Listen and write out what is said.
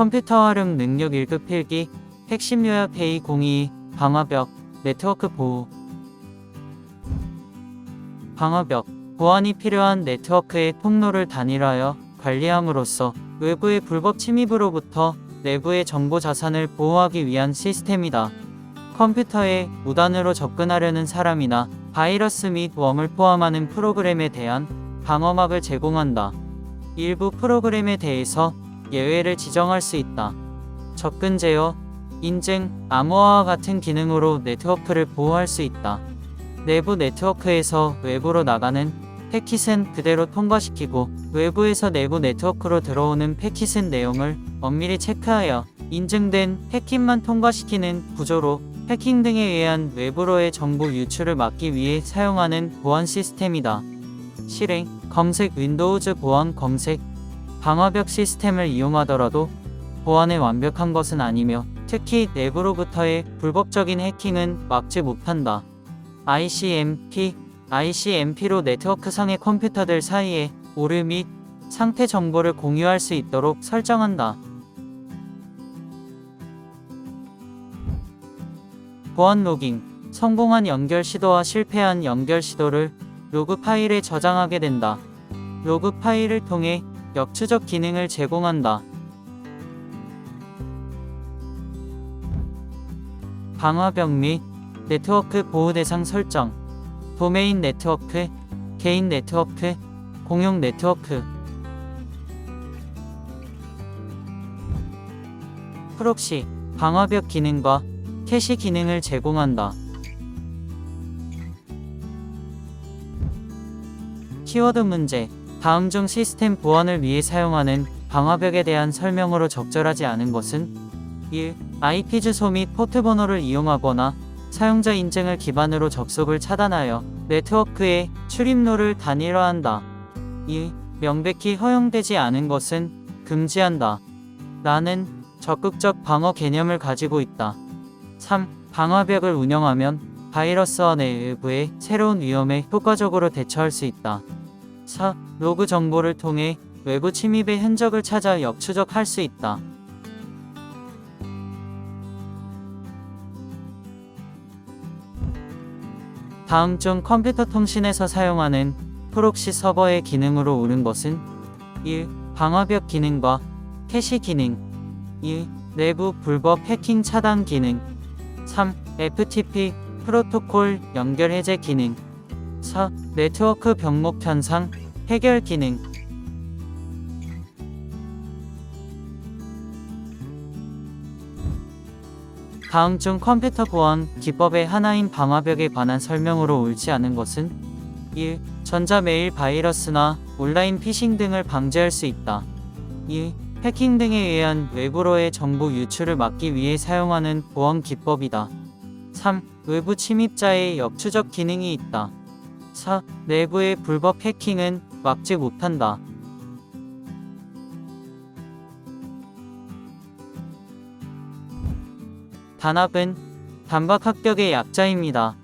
컴퓨터 활용 능력 1급 필기, 핵심 요약 회의 02, 방화벽, 네트워크 보호. 방화벽, 보안이 필요한 네트워크의 통로를 단일화하여 관리함으로써 외부의 불법 침입으로부터 내부의 정보 자산을 보호하기 위한 시스템이다. 컴퓨터에 무단으로 접근하려는 사람이나 바이러스 및 웜을 포함하는 프로그램에 대한 방어막을 제공한다. 일부 프로그램에 대해서 예외를 지정할 수 있다. 접근 제어, 인증, 암호화와 같은 기능으로 네트워크를 보호할 수 있다. 내부 네트워크에서 외부로 나가는 패킷은 그대로 통과시키고 외부에서 내부 네트워크로 들어오는 패킷은 내용을 엄밀히 체크하여 인증된 패킷만 통과시키는 구조로 해킹 등에 의한 외부로의 정보 유출을 막기 위해 사용하는 보안 시스템이다. 실행, 검색 윈도우즈 보안 검색, 방화벽 시스템을 이용하더라도 보안에 완벽한 것은 아니며 특히 내부로부터의 불법적인 해킹은 막지 못한다. ICMP, ICMP로 네트워크 상의 컴퓨터들 사이에 오류 및 상태 정보를 공유할 수 있도록 설정한다. 보안 로깅, 성공한 연결 시도와 실패한 연결 시도를 로그 파일에 저장하게 된다. 로그 파일을 통해 역추적 기능을 제공한다. 방화벽 및 네트워크 보호 대상 설정, 도메인 네트워크, 개인 네트워크, 공용 네트워크, 프록시, 방화벽 기능과 캐시 기능을 제공한다. 키워드 문제 다음 중 시스템 보안을 위해 사용하는 방화벽에 대한 설명으로 적절하지 않은 것은 1. IP 주소 및 포트 번호를 이용하거나 사용자 인증을 기반으로 접속을 차단하여 네트워크의 출입로를 단일화한다. 2. 명백히 허용되지 않은 것은 금지한다. 나는 적극적 방어 개념을 가지고 있다. 3. 방화벽을 운영하면 바이러스와 내부의 새로운 위험에 효과적으로 대처할 수 있다. 4. 로그 정보를 통해 외부 침입의 흔적을 찾아 역추적할 수 있다. 다음 중 컴퓨터 통신에서 사용하는 프록시 서버의 기능으로 오른 것은 1. 방화벽 기능과 캐시 기능 2. 내부 불법 해킹 차단 기능 3. FTP 프로토콜 연결 해제 기능 4. 네트워크 병목 편상 해결 기능 다음 중 컴퓨터 보안 기법의 하나인 방화벽에 관한 설명으로 옳지 않은 것은 1. 전자메일 바이러스나 온라인 피싱 등을 방지할 수 있다. 2. 해킹 등에 의한 외부로의 정보 유출을 막기 위해 사용하는 보안 기법이다. 3. 외부 침입자의 역추적 기능이 있다. 4. 내부의 불법 해킹은 막지 못한다. 단합은 단박 합격의 약자입니다.